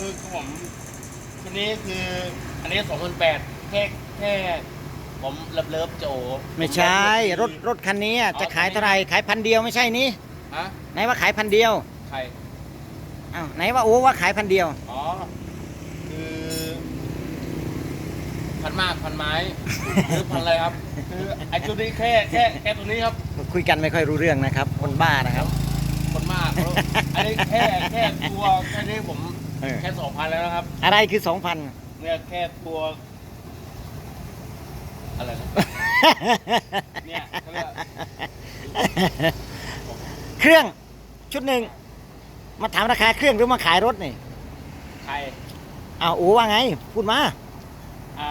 คือผมทีนี้คืออันนี้สองพันแปดแค่แค่ผมเลิฟเลิฟโจไม่ใช่ รถรถคันนี้อะจะขายเท่าไหร่ขายพันเดียวไม่ใช่นี่ฮะไหนว่าขายพันเดียวใครอ้าวไหนว่าโอ้ว่าขายพันเดียวอ๋อคือพันมากพันไม้คือพันอะไรครับคือไอ้ชุดนี้แค่แค่แค่ตัวนี้ครับคุยกันไม่ค่อยรู้เรื่องนะครับ คนบ้านะครับ คนมากแล้วอันนี้แค่แค่ตัวแค่นี้ผม เออแค่สองพันแล้วนะครับ อะไรคือสองพัน เนี่ยแค่ตัว อะไรนะ เนี่ยเขาเรียกเครื่องชุดหนึ่งมาถามราคาเครื่องหรือมาขายรถนี่ใครอ้าวโอ้ว่าไง พูดมา อ่า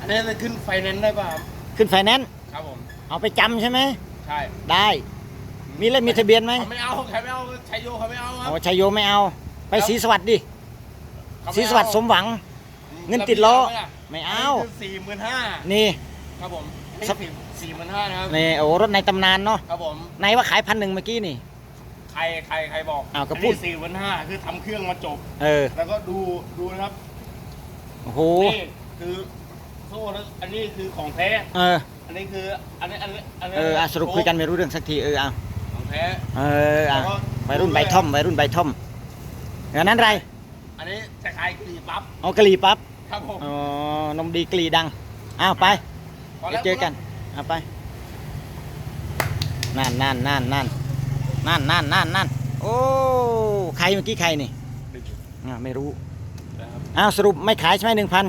อันนี้จะขึ้นไฟแนนซ์ได้ป่ะครับขึ้นไฟแนนซ์ครับผม เอาไปจำใช่ไหม ใช่ได้ มีเลขมีทะเบียนไหมเขาไม่เอาใครไม่เอาชัยโยเขาไม่เอาครัโอ้ชัยโยไม่เอา ไปศรีสวัสดิ์ดิเขาศรีไเอาสวัสดิ์สมหวัง เงินติดล้อ ไม่เอา สี่หมื่นห้านี่ครับผมสักสี่สี่หมื่นห้านะครับนี่โอ้รถในตำนานเนาะครับผมไหนว่าขายพันหนึ่งเมื่อกี้นี่ ใครใครใครบอกอ้าวก็พูด สี่หมื่นห้าคือทำเครื่องมาจบ เออแล้วก็ดูดูนะครับโอ้โหนี่คือโซ่แล้วอันนี้คือของแท้เอออันนี้คืออันนี้อันนี้อันนี้เอออะสรุปคุยกันไม่รู้เรื่องสักทีเออเอาของแท้เอออะแล้วก็วัยรุ่นใบท่อมวัยรุ่นใบท่อม อย่างนั้นไร อันนี้จะขายกรีปั๊บเอากะหรี่ปั๊บ ครับผมอ๋อ นมดีกลีดัง อ้าวไปพอเดี๋แล้ยววเจอกันเอาไป นั่นนั่นนั่นนั่นนั่นนั่นนั่นนั่นโอ้ ใครเมื่อกี้ใครนี่อ่าไม่รู้ นะครับอ้าวสรุปไม่ขายใช่ไหมหนึ่งพัน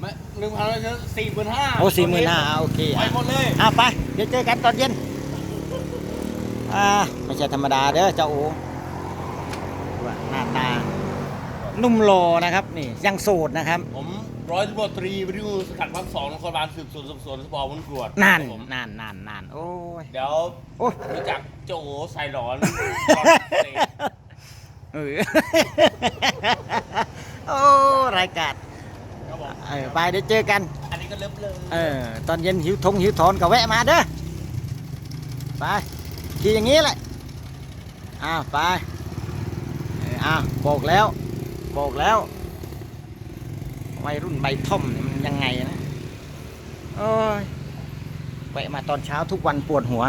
ไม่หนึ่งพันแล้วจะสี่หมื่นห้าโอ้สี่หมื่นห้าโอเคไปอะ หมดเลยอ้าวไป เดี๋ยวเจอกันตอนเย็น อ่า ไม่ใช่ธรรมดาเด้อเจ้าโอ้ ว่าหน้าตานุ่มโลนะครับนี่ยังโสดนะครับ ผมร้อยตำรวจตรีวิทยุสกัดภาคสองนครบาลสืบสวนสอบสวนสปอร์มุนกรวดนั่นครับผมนั่นนั่นนั่นโอ้ยเดี๋ยวโอ้ยรู้จักโจโอไซหลอนเออ โอ้รายการครับผมเออไปเดี๋ยวเจอกัน อันนี้ก็เลิฟเลยเออตอนเย็นหิวทงหิวถอนก็แวะมาเด้อไปขี่อย่างนี้แหละอ้าวไป อะบอกแล้ว บอกแล้ววัยรุ่นใบท่อมเนี่ยมันยังไงนะโอ้ยแวะมาตอนเช้าทุกวันปวดหัว